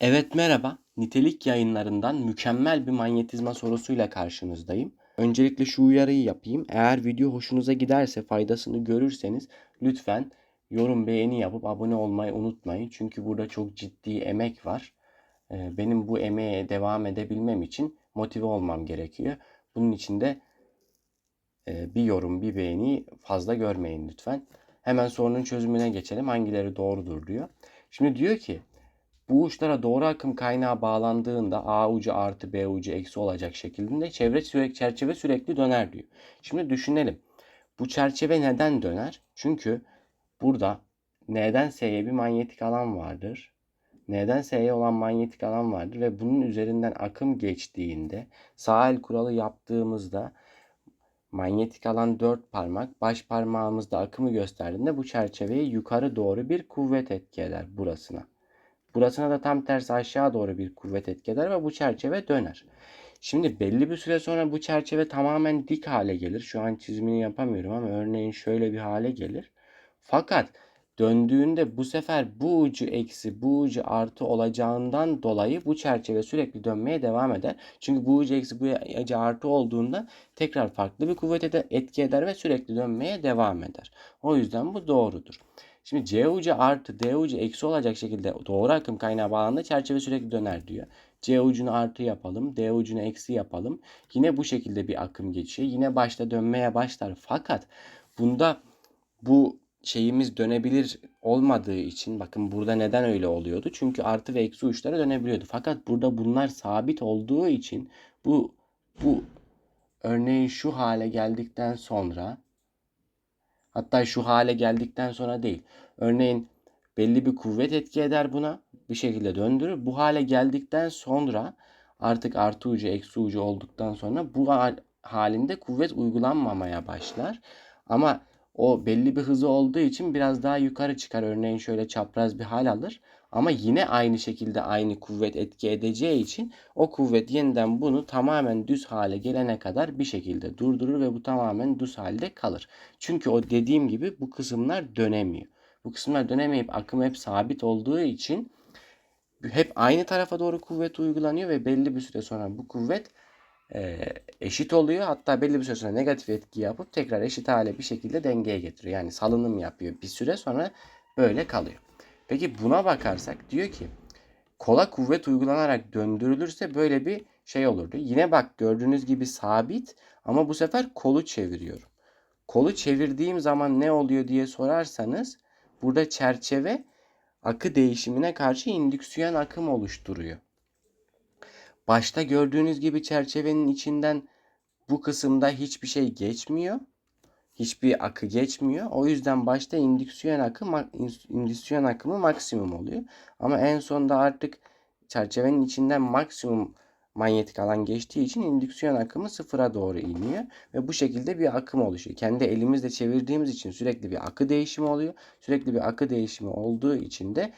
Evet merhaba. Nitelik yayınlarından mükemmel bir manyetizma sorusuyla karşınızdayım. Öncelikle şu uyarıyı yapayım. Eğer video hoşunuza giderse, faydasını görürseniz lütfen yorum beğeni yapıp abone olmayı unutmayın. Çünkü burada çok ciddi emek var. Ee, Benim bu emeğe devam edebilmem için motive olmam gerekiyor. Bunun için de e, bir yorum, bir beğeni fazla görmeyin lütfen. Hemen sorunun çözümüne geçelim. Hangileri doğrudur diyor. Şimdi diyor ki bu uçlara doğru akım kaynağı bağlandığında A ucu artı B ucu eksi olacak şekilde çevre sürekli çerçeve sürekli döner diyor. Şimdi düşünelim. Bu çerçeve neden döner? Çünkü burada N'den S'ye bir manyetik alan vardır. N'den S'ye olan manyetik alan vardır ve bunun üzerinden akım geçtiğinde sağ el kuralı yaptığımızda manyetik alan 4 parmak baş parmağımızda akımı gösterdiğinde bu çerçeveye yukarı doğru bir kuvvet etki eder burasına. Burasına da tam tersi aşağı doğru bir kuvvet etki eder ve bu çerçeve döner. Şimdi belli bir süre sonra bu çerçeve tamamen dik hale gelir. Şu an çizimini yapamıyorum ama örneğin şöyle bir hale gelir. Fakat döndüğünde bu sefer bu ucu eksi bu ucu artı olacağından dolayı bu çerçeve sürekli dönmeye devam eder. Çünkü bu ucu eksi bu ucu artı olduğunda tekrar farklı bir kuvvet ede- etki eder ve sürekli dönmeye devam eder. O yüzden bu doğrudur. Şimdi C ucu artı D ucu eksi olacak şekilde doğru akım kaynağı bağlandığında çerçeve sürekli döner diyor. C ucunu artı yapalım, D ucunu eksi yapalım. Yine bu şekilde bir akım geçiyor. Yine başta dönmeye başlar. Fakat bunda bu şeyimiz dönebilir olmadığı için bakın burada neden öyle oluyordu? Çünkü artı ve eksi uçlara dönebiliyordu. Fakat burada bunlar sabit olduğu için bu bu örneğin şu hale geldikten sonra Hatta şu hale geldikten sonra değil. Örneğin belli bir kuvvet etki eder buna. Bir şekilde döndürür. Bu hale geldikten sonra artık artı ucu eksi ucu olduktan sonra bu hal- halinde kuvvet uygulanmamaya başlar. Ama o belli bir hızı olduğu için biraz daha yukarı çıkar. Örneğin şöyle çapraz bir hal alır. Ama yine aynı şekilde aynı kuvvet etki edeceği için o kuvvet yeniden bunu tamamen düz hale gelene kadar bir şekilde durdurur ve bu tamamen düz halde kalır. Çünkü o dediğim gibi bu kısımlar dönemiyor. Bu kısımlar dönemeyip akım hep sabit olduğu için hep aynı tarafa doğru kuvvet uygulanıyor ve belli bir süre sonra bu kuvvet e, eşit oluyor. Hatta belli bir süre sonra negatif etki yapıp tekrar eşit hale bir şekilde dengeye getiriyor. Yani salınım yapıyor. Bir süre sonra böyle kalıyor. Peki buna bakarsak diyor ki kola kuvvet uygulanarak döndürülürse böyle bir şey olurdu. Yine bak gördüğünüz gibi sabit ama bu sefer kolu çeviriyorum. Kolu çevirdiğim zaman ne oluyor diye sorarsanız burada çerçeve akı değişimine karşı indüksiyon akım oluşturuyor. Başta gördüğünüz gibi çerçevenin içinden bu kısımda hiçbir şey geçmiyor. Hiçbir akı geçmiyor. O yüzden başta indüksiyon akı indüksiyon akımı maksimum oluyor. Ama en sonunda artık çerçevenin içinden maksimum manyetik alan geçtiği için indüksiyon akımı sıfıra doğru iniyor ve bu şekilde bir akım oluşuyor. Kendi elimizle çevirdiğimiz için sürekli bir akı değişimi oluyor. Sürekli bir akı değişimi olduğu için de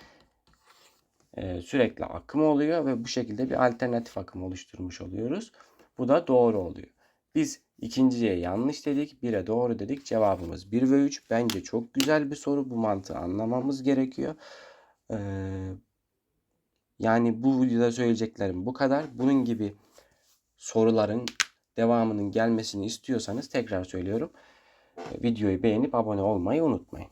sürekli akım oluyor ve bu şekilde bir alternatif akım oluşturmuş oluyoruz. Bu da doğru oluyor. Biz ikinciye yanlış dedik, bire doğru dedik. Cevabımız 1 ve 3. Bence çok güzel bir soru. Bu mantığı anlamamız gerekiyor. Yani bu videoda söyleyeceklerim bu kadar. Bunun gibi soruların devamının gelmesini istiyorsanız tekrar söylüyorum. Videoyu beğenip abone olmayı unutmayın.